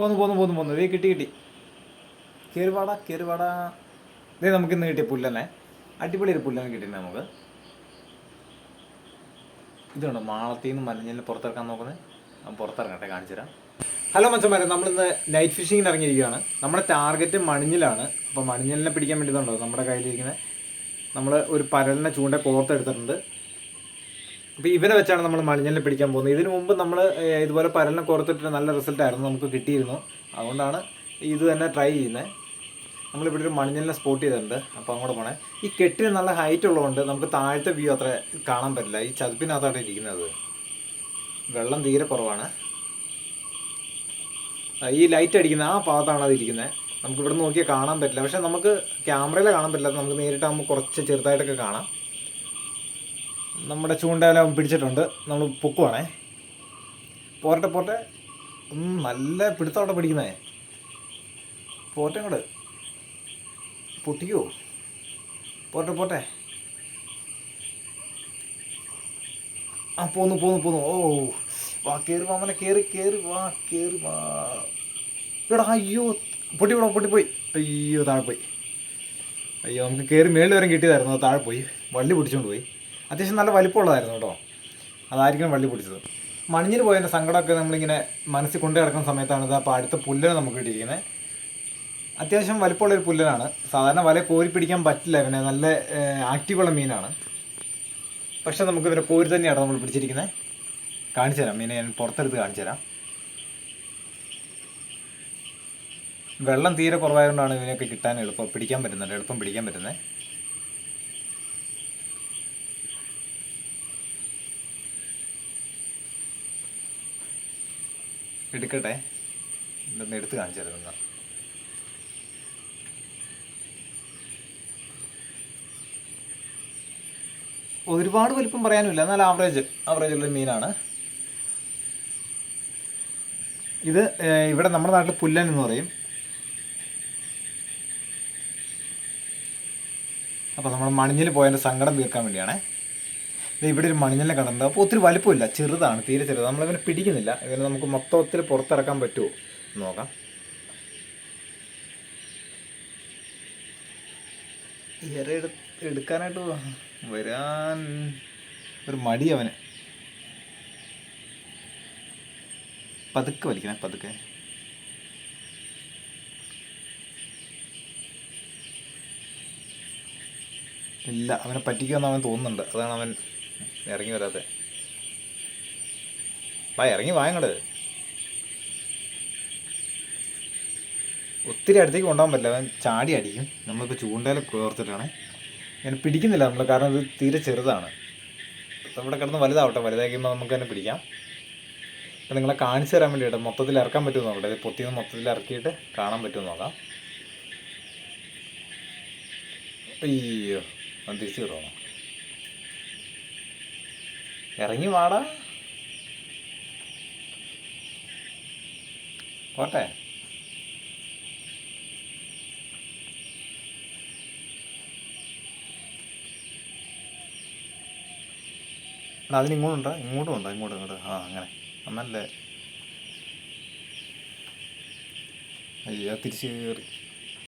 പോന്നു പോന്നു പോന്നു പോന്നു. ഇതേ കിട്ടി കിട്ടി. കയറിവാടാ കയറിവാടാ ഇതേ നമുക്ക് ഇന്ന് കിട്ടിയ പുല്ലനെ അടിപൊളി ഒരു പുല്ലനെ കിട്ടിയിട്ടുണ്ട് നമുക്ക്. ഇതുണ്ട് മാളത്തിൽ നിന്ന് മലഞ്ഞിൽ പുറത്തിറക്കാൻ നോക്കുന്നത് പുറത്തിറങ്ങട്ടെ കാണിച്ചു തരാം. ഹലോ മച്ചന്മാരെ നമ്മളിന്ന് നൈറ്റ് ഫിഷിങ്ങിന് ഇറങ്ങിയിരിക്കുകയാണ്. നമ്മുടെ ടാർഗറ്റ് മണിഞ്ഞിലാണ്. അപ്പോൾ മണിഞ്ഞലിനെ പിടിക്കാൻ വേണ്ടിയിട്ടുണ്ടോ നമ്മുടെ കയ്യിലിരിക്കുന്നത്? നമ്മൾ ഒരു പരലിനെ ചൂണ്ട കോർത്തെടുത്തിട്ടുണ്ട് അപ്പോൾ ഇവനെ വെച്ചാണ് നമ്മൾ മണിഞ്ഞലിനെ പിടിക്കാൻ പോകുന്നത്. ഇതിനു മുമ്പ് നമ്മൾ ഇതുപോലെ പരലിനെ കോർത്തിട്ട് നല്ല റിസൾട്ട് ആയിരുന്നു നമുക്ക് കിട്ടിയിരുന്നു. അതുകൊണ്ടാണ് ഇത് തന്നെ ട്രൈ ചെയ്യുന്നത് നമ്മളിവിടെ ഒരു മണിഞ്ഞലിനെ സ്പോട്ട് ചെയ്തിട്ടുണ്ട്. അപ്പോൾ അങ്ങോട്ട് പോണേ. ഈ കെട്ടിന് നല്ല ഹൈറ്റ് ഉള്ളതുകൊണ്ട് നമുക്ക് താഴത്തെ വ്യൂ അത്ര കാണാൻ പറ്റില്ല. ഈ ചതുപ്പിനകത്താണ് ഇരിക്കുന്നത്. വെള്ളം തീരെ കുറവാണ്. ഈ ലൈറ്റ് അടിക്കുന്ന ആ ഭാഗത്താണ് അത് ഇരിക്കുന്നത് നമുക്ക് ഇവിടെ നോക്കിയാൽ കാണാൻ പറ്റില്ല. പക്ഷേ നമുക്ക് ക്യാമറയിൽ കാണാൻ പറ്റില്ല. നമുക്ക് നേരിട്ടാകുമ്പോൾ കുറച്ച് ചെറുതായിട്ടൊക്കെ കാണാം. നമ്മുടെ ചൂണ്ടയെല്ലാം പിടിച്ചിട്ടുണ്ട്. നമ്മൾ പൊക്കുവാണേ. പോരട്ടെ പോട്ടെ നല്ല പിടുത്തോടെ പിടിക്കുന്നേ. പോട്ടെ അങ്ങോട്ട്. പൊട്ടിക്കോ. പോട്ടെ പോട്ടെ ആ പോന്നു പോന്നു പോന്നു. ഓ വാ കയറി വാ മോനെ കയറി കയറി വാ കയറി വാ. എടാ അയ്യോ പൊട്ടി വിടാ പൊട്ടിപ്പോയി. അയ്യോ താഴെ പോയി. അയ്യോ നമുക്ക് കയറി മേളിൽ വരെ കിട്ടിയതായിരുന്നു താഴെ പോയി. വള്ളി പിടിച്ചുകൊണ്ട് പോയി. അത്യാവശ്യം നല്ല വലിപ്പമുള്ളതായിരുന്നു കേട്ടോ. അതായിരിക്കും വള്ളി പിടിച്ചത്. മണിഞ്ഞിൽ പോയതിന്റെ സങ്കടമൊക്കെ നമ്മളിങ്ങനെ മനസ്സിൽ കൊണ്ടു കിടക്കുന്ന സമയത്താണ് ഇത് അപ്പോൾ അടുത്ത പുല്ലിനെ നമുക്ക് കിട്ടിയിരിക്കുന്നത് അത്യാവശ്യം വലിപ്പമുള്ള ഒരു പുല്ലനാണ്. സാധാരണ വല കോരി പിടിക്കാൻ പറ്റില്ല ഇവനെ. നല്ല ആക്റ്റീവുള്ള മീനാണ്. പക്ഷേ നമുക്ക് ഇവരെ കോരി തന്നെയാണ് നമ്മൾ പിടിച്ചിരിക്കുന്നത് കാണിച്ചു തരാം. മീനെ ഞാൻ പുറത്തെടുത്ത് കാണിച്ചു തരാം. വെള്ളം തീരെ കുറവായതുകൊണ്ടാണ് ഇവനെയൊക്കെ കിട്ടാൻ എളുപ്പം പിടിക്കാൻ പറ്റുന്നത് എളുപ്പം പിടിക്കാൻ പറ്റുന്നത് എടുക്കട്ടെ. ഇതൊന്ന് എടുത്ത് കാണിച്ചു ഒരുപാട് വലിപ്പം പറയാനുമില്ല. എന്നാൽ ആവറേജ് ആവറേജ് ഉള്ള മീനാണ്. ഇത് ഇവിടെ നമ്മുടെ നാട്ടിൽ പുല്ലൻ എന്ന് പറയും. അപ്പോൾ നമ്മൾ മണിഞ്ഞിൽ പോയതിന്റെ സങ്കടം തീർക്കാൻ വേണ്ടിയാണേ. ഇവിടെ ഒരു മണിഞ്ഞിലിനെ കടന്നത് അപ്പോൾ ഒത്തിരി വലിപ്പമില്ല. ചെറുതാണ് തീരെ ചെറുത് നമ്മളിവനെ പിടിക്കുന്നില്ല. ഇവനെ നമുക്ക് മൊത്തത്തിൽ പുറത്തിറക്കാൻ പറ്റുമോ നോക്കാം. ഇര എടുക്കാനായിട്ട് വരാൻ. ഒരു മടി അവന്. പതുക്കെ വലിക്കണേ പതുക്കെ. ഇല്ല അവനെ പറ്റിക്കുമെന്ന് അവൻ തോന്നുന്നുണ്ട്. അതാണ് അവൻ ഇറങ്ങി വരാതെ വാ ഇറങ്ങി വാങ്ങട് ഒത്തിരി അടുത്തേക്ക് കൊണ്ടുപോകാൻ പറ്റില്ല. അവൻ ചാടി അടിക്കും. നമ്മളിപ്പോൾ ചൂണ്ടയിൽ കോർത്തിട്ടാണ്. ഞാൻ പിടിക്കുന്നില്ല നമ്മൾ കാരണം ഇത് തീരെ ചെറുതാണ്. നമ്മുടെ കിടന്ന് വലുതാവട്ടെ. വലുതാക്കുമ്പോൾ നമുക്ക് തന്നെ പിടിക്കാം. അപ്പം നിങ്ങളെ കാണിച്ചു തരാൻ വേണ്ടിയിട്ട് മൊത്തത്തിൽ ഇറക്കാൻ പറ്റുമോ നോക്കട്ടെ. ഇത് പൊത്തിന്ന് മൊത്തത്തിൽ ഇറക്കിയിട്ട് കാണാൻ പറ്റുമോ നോക്കാം. അയ്യോ അത് തിരിച്ചു കിട്ടണം ഇറങ്ങി വാടാ പോട്ടെ. എടാ അതിന് ഇങ്ങോട്ടുണ്ടോ? ഇങ്ങോട്ടും ഉണ്ടോ? ഇങ്ങോട്ടും ഇങ്ങോട്ട്. ആ അങ്ങനെ. നന്നല്ലേ അയ്യോ തിരിച്ച് കയറി.